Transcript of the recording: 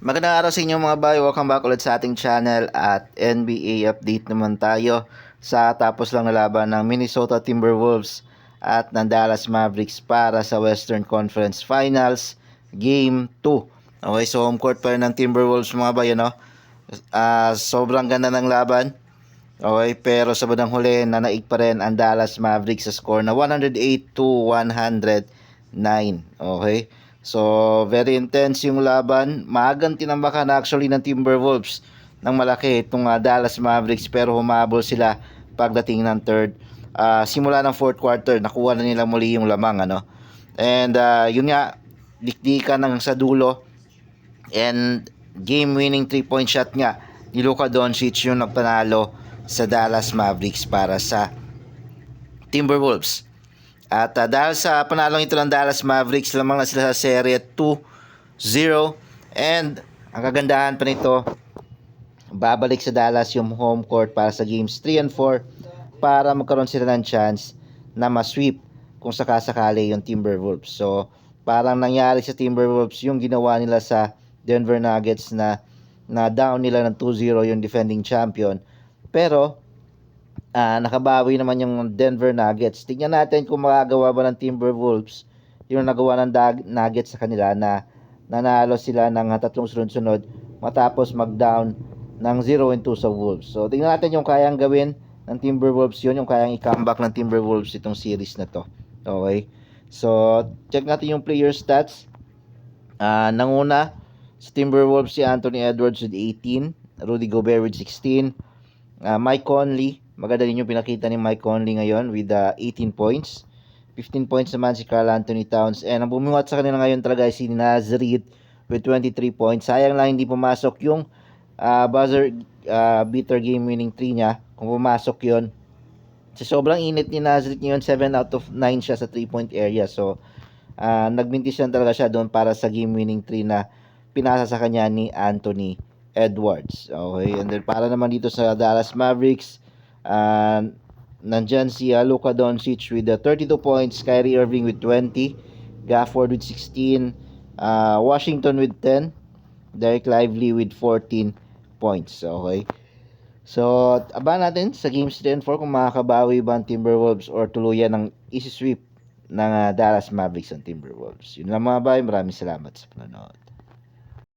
Magandang araw sa inyo mga bay. Welcome back ulit sa ating channel at NBA update naman tayo sa tapos lang na laban ng Minnesota Timberwolves at ng Dallas Mavericks para sa Western Conference Finals Game 2. Okay, so home court pa rin ng Timberwolves mga bay, ano? Ah, sobrang ganda ng laban. Okay, pero sa bandang huli, nanaig pa rin ang Dallas Mavericks sa score na 108 to 109. Okay? So, very intense yung laban. Maagang tinambakan actually ng Timberwolves ng malaki itong ah, Dallas Mavericks pero humabol sila pagdating ng third. Ah, simula ng fourth quarter, nakuha na nila muli yung lamang. Ano? And ah, yun nga, dikdikan ng sa dulo. And game-winning 3-point shot nga ni Luka Doncic yung nagpanalo sa Dallas Mavericks para sa Timberwolves. At ah, dahil sa panalong ito ng Dallas Mavericks, lamang na sila sa serye 2-0. And ang kagandahan pa nito, babalik sa Dallas yung home court para sa games 3 and 4 para magkaroon sila ng chance na ma-sweep kung sakasakali yung Timberwolves. So, parang nangyari sa Timberwolves yung ginawa nila sa Denver Nuggets na na down nila ng 2-0 yung defending champion. Pero, ah nakabawi naman yung Denver Nuggets. Tingnan natin kung magagawa ba ng Timberwolves yung nagawa ng Nuggets sa kanila na nanalo sila ng ah, tatlong sunod-sunod matapos mag-down ng 0 and 2 sa Wolves. So, tingnan natin yung kayang gawin ng Timberwolves yun, yung kayang i-comeback ng Timberwolves itong series na to. Okay? So, check natin yung player stats. Ah, nanguna sa Timberwolves si Anthony Edwards with 18, Rudy Gobert with 16, Ah, Mike Conley, maganda din yung pinakita ni Mike Conley ngayon with ah, 18 points. 15 points naman si Carl Anthony Towns. And ang bumuhat sa kanila ngayon talaga ay si Naz Reid with 23 points. Sayang lang hindi pumasok yung ah, buzzer ah, beater game winning 3 niya. Kung pumasok yon sa sobrang init ni Nazrit ngayon, 7 out of 9 siya sa 3-point area. So, ah nagbintis lang talaga siya doon para sa game winning 3 na pinasa sa kanya ni Anthony Edwards. Okay, and then para naman dito sa Dallas Mavericks, uh, nandyan si uh, Luka Doncic with the 32 points, Kyrie Irving with 20, Gafford with 16, uh, Washington with 10, Derek Lively with 14 points. Okay. So, abangan natin sa games 3 and 4 kung makakabawi ba ang Timberwolves or tuluyan ng isi-sweep ng uh, Dallas Mavericks ang Timberwolves. Yun lang mga bay, maraming salamat sa panonood.